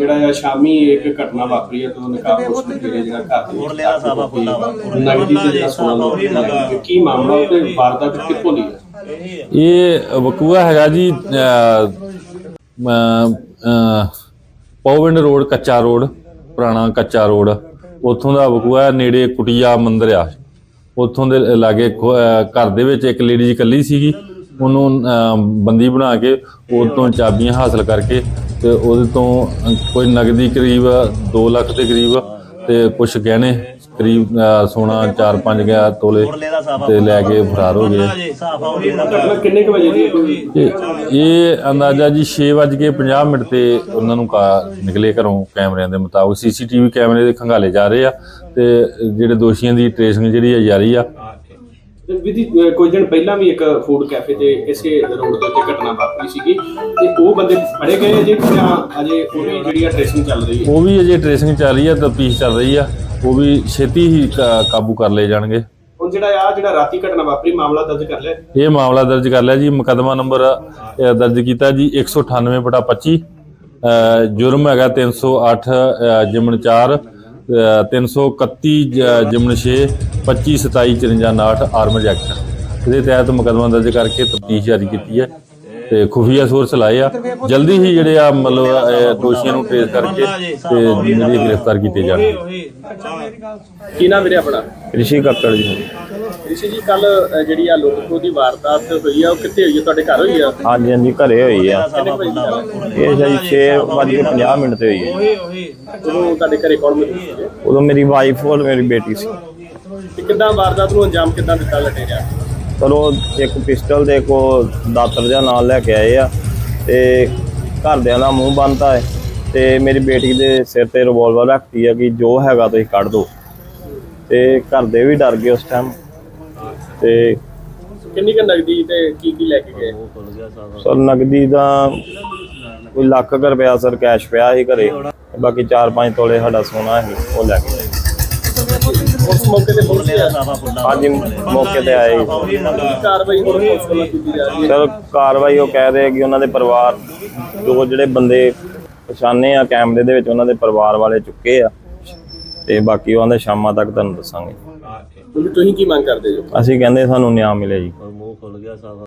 ਜਿਹੜਾ ਆ ਸ਼ਾਮੀ ਇੱਕ ਘਟਨਾ ਵਾਪਰੀ ਹੈ ਤੋਂ ਨਕਾਬਪੋਸ਼ ਜਿਹੜੇ ਜਿਹੜਾ ਘਰ ਦੇ ਵਿੱਚ ਲਿਆ ਸਾਵਾ ਫੁੱਲਾ ਵਾ। ਨਗਦੀ ਤੇ ਜਿਹੜਾ ਸੋਨਾ ਲੱਗਾ ਕੀ ਮਾਮਲਾ ਤੇ ਵਾਰਦਾਤ ਕਿੱਥੋਂ ਦੀ ਹੈ? ਇਹ ਵਕੂਆ ਹੈਗਾ ਜੀ ਪੌਵਿੰਡ ਰੋਡ ਕੱਚਾ ਰੋਡ ਪੁਰਾਣਾ ਕੱਚਾ ਰੋਡ। ਉੱਥੋਂ ਦਾ ਵਕੂਆ ਨੇੜੇ ਕੁਟੀਆ ਮੰਦਿਰ ਆ। ਉੱਥੋਂ ਦੇ ਲਾਗੇ ਘਰ ਦੇ ਵਿੱਚ ਇੱਕ ਲੇਡੀ ਇਕੱਲੀ ਸੀਗੀ। ਉਹਨੂੰ ਅਹ, ਬੰਦੀ ਬਣਾ ਕੇ ਉਹ ਤੋਂ ਚਾਬੀਆਂ ਹਾਸਲ ਕਰਕੇ ਤੇ ਉਹਦੇ ਤੋਂ ਕੋਈ ਨਗਦੀ ਕਰੀਬ 2 ਲੱਖ ਦੇ ਕਰੀਬ ਤੇ ਕੁਝ ਗਹਿਣੇ ਕਰੀਬ ਸੋਨਾ 4-5 ਗਿਆ ਤੋਲੇ ਤੇ ਲੈ ਕੇ ਫਰਾਰ ਹੋ ਗਏ। ਘਟਨਾ ਕਿੰਨੇ ਕੁ ਵਜੇ ਦੀ ਹੈ? ਕੋਈ ਇਹ ਇਹ ਅੰਦਾਜ਼ਾ ਜੀ 6:50 ਮਿੰਟ ਤੇ ਉਹਨਾਂ ਨੂੰ ਕਾ ਨਿਕਲੇ ਘਰੋਂ ਕੈਮਰਿਆਂ ਦੇ ਮੁਤਾਬਕ। ਸੀਸੀਟੀਵੀ ਕੈਮਰੇ ਦੇ ਖੰਗਾਲੇ ਜਾ ਰਹੇ ਆ ਤੇ ਜਿਹੜੇ ਦੋਸ਼ੀਆਂ ਦੀ ਟ੍ਰੇਸਿੰਗ ਜਿਹੜੀ ਹੈ ਜਾਰੀ ਆ ਤੇ ਵਿਧੀ ਅਹ ਕੁਝ ਦਿਨ ਪਹਿਲਾਂ ਵੀ ਇੱਕ ਫੂਡ ਕੈਫੇ ਤੇ ਇਸੇ ਰੋਡ ਦੇ ਉੱਤੇ ਘਟਨਾ ਵਾਪਰੀ ਸੀਗੀ ਤੇ ਉਹ ਬੰਦੇ ਫੜੇ ਗਏ ਆ ਜੇ ਜਾਂ ਅਜੇ ਉਹ ਵੀ ਜਿਹੜੀ ਆ ਟ੍ਰੇਸਿੰਗ ਚੱਲ ਰਹੀ ਹੈ? ਉਹ ਵੀ ਅਜੇ ਟ੍ਰੇਸਿੰਗ ਚੱਲ ਰਹੀ ਆ ਤਫਤੀਸ਼ ਚੱਲ ਰਹੀ ਆ। ਉਹ ਵੀ ਛੇਤੀ ਹੀ ਕਾ- ਕਾਬੂ ਕਰ ਲਏ ਜਾਣਗੇ। ਹੁਣ ਜਿਹੜਾ ਆ ਜਿਹੜਾ ਰਾਤੀ ਘਟਨਾ ਵਾਪਰੀ ਮਾਮਲਾ ਦਰਜ ਕਰ ਲਿਆ? ਇਹ ਮਾਮਲਾ ਦਰਜ ਕਰ ਲਿਆ ਜੀ। ਮੁਕੱਦਮਾ ਨੰਬਰ ਅ, ਦਰਜ ਕੀਤਾ ਜੀ 198 ਬਟਾ 25 ਅ, ਜੁਰਮ ਹੈਗਾ 308 ਅ, ਜਿਮਨ 4 ਅ, 331 ਜ- ਜਿਮਨ 6 25 27 54 59 ਆਰਮਡ ਐਕਟ ਇਹਦੇ ਤਹਿਤ ਮੁਕੱਦਮਾ ਦਰਜ ਕਰਕੇ ਤਫਤੀਸ਼ ਜਾਰੀ ਕੀਤੀ ਹੈ ਤੇ ਖੁਫੀਆ ਸੋਰਸ ਲਾਏ ਆ। ਜਲਦੀ ਹੀ ਜਿਹੜੇ ਆ ਮਤਲਬ ਦੋਸ਼ੀਆਂ ਨੂੰ ਟ੍ਰੇਸ ਕਰਕੇ ਤੇ ਜਿਹੜੀ ਗ੍ਰਿਫਤਾਰ ਕੀਤੇ ਜਾਣਗੇ। ਕੀ ਨਾਮ ਵੀਰੇ ਆਪਣਾ? ਰਿਸ਼ੀ ਕੱਕੜ ਜੀ। ਰਿਸ਼ੀ ਜੀ ਕੱਲ ਜਿਹੜੀ ਆ ਲੁੱਟ ਦੀ ਵਾਰਦਾਤ ਹੋਈ ਆ ਉਹ ਕਿੱਥੇ ਹੋਈ ਆ? ਤੁਹਾਡੇ ਘਰ ਹੋਈ ਆ? ਹਾਂਜੀ ਹਾਂਜੀ ਘਰੇ ਹੋਈ ਆ। ਕਿੰਨੇ ਵਜੇ ਦੀ ਗੱਲ ਆ? ਇਹ ਜੀ 6:50 ਮਿੰਟ ਤੇ ਹੋਈ ਹੈ ਉਦੋਂ ਤੁਹਾਡੇ ਘਰੇ ਕੌਣ ਮੌਜੂਦ ਸੀਗੇ ਉਦੋਂ ਮੇਰੀ ਵਾਈਫ ਔਰ ਮੇਰੀ ਬੇਟੀ ਸੀ। ਤੇ ਕਿੱਦਾਂ ਵਾਰਦਾਤ ਨੂੰ ਅੰਜਾਮ ਕਿੱਦਾਂ ਦਿੱਤਾ ਲੱਟੇ ਜਾ ਪਰ ਉਹ ਇੱਕ ਪਿਸਟਲ ਦੇ ਕੋ ਦਾਤਰ ਜਿਹਾ ਨਾਲ ਲੈ ਕੇ ਆਏ ਆ ਤੇ ਘਰਦਿਆਂ ਦਾ ਮੂੰਹ ਬੰਨਤਾ ਹੈ ਤੇ ਮੇਰੀ ਬੇਟੀ ਦੇ ਸਿਰ ਤੇ ਰਿਵਾਲਵਰ ਰੱਖਤੀ ਆ ਕਿ ਜੋ ਹੈਗਾ ਤੁਸੀਂ ਕੱਢ ਦਿਓ ਤੇ ਘਰ ਦੇ ਵੀ ਡਰ ਗਏ ਉਸ ਟਾਈਮ ਤੇ ਕਿੰਨੀ ਕੁ ਨਗਦੀ ਤੇ ਕੀ ਕੀ ਲੈ ਕੇ ਗਏ? ਸਰ ਨਗਦੀ ਦਾ ਕੋਈ ਲੱਖ ਕੁ ਰੁਪਇਆ ਸਰ ਕੈਸ਼ ਪਿਆ ਸੀ ਘਰੇ। ਬਾਕੀ 4-5 ਤੋਲੇ ਸਾਡਾ ਸੋਨਾ ਸੀ ਉਹ ਲੈ ਕੇ ਗਏ। ਉਸ ਮੌਕੇ ਤੇ ਪੁਲਿਸ ਸਾਫਾ ਫੁੱਲਾ ਅੱਜ ਮੌਕੇ ਤੇ ਆਏ ਸੀ। ਕਾਰਵਾਈ ਹੁਣ ਪੁਲਿਸ ਵੱਲੋਂ ਕੀਤੀ ਜਾ ਰਹੀ ਹੈ। ਸਰ ਕਾਰਵਾਈ ਉਹ ਕਹਿ ਰਹੇ ਕਿ ਉਹਨਾਂ ਦੇ ਪਰਿਵਾਰ ਜੋ ਜਿਹੜੇ ਬੰਦੇ ਪਛਾਣੇ ਆ ਕੈਮਰੇ ਦੇ ਵਿੱਚ ਉਹਨਾਂ ਦੇ ਪਰਿਵਾਰ ਵਾਲੇ ਚੁੱਕੇ ਆ। ਤੇ ਬਾਕੀ ਉਹਨਾਂ ਦੇ ਸ਼ਾਮਾਂ ਤੱਕ ਤੁਹਾਨੂੰ ਦੱਸਾਂਗੇ। ਤੁਸੀਂ ਕੀ ਮੰਗ ਕਰਦੇ ਜੋ? ਅਸੀਂ ਕਹਿੰਦੇ ਸਾਨੂੰ ਨਿਆਂ ਮਿਲੇ ਜੀ। ਮੂੰਹ ਖੁੱਲ ਗਿਆ ਸਾਫਾ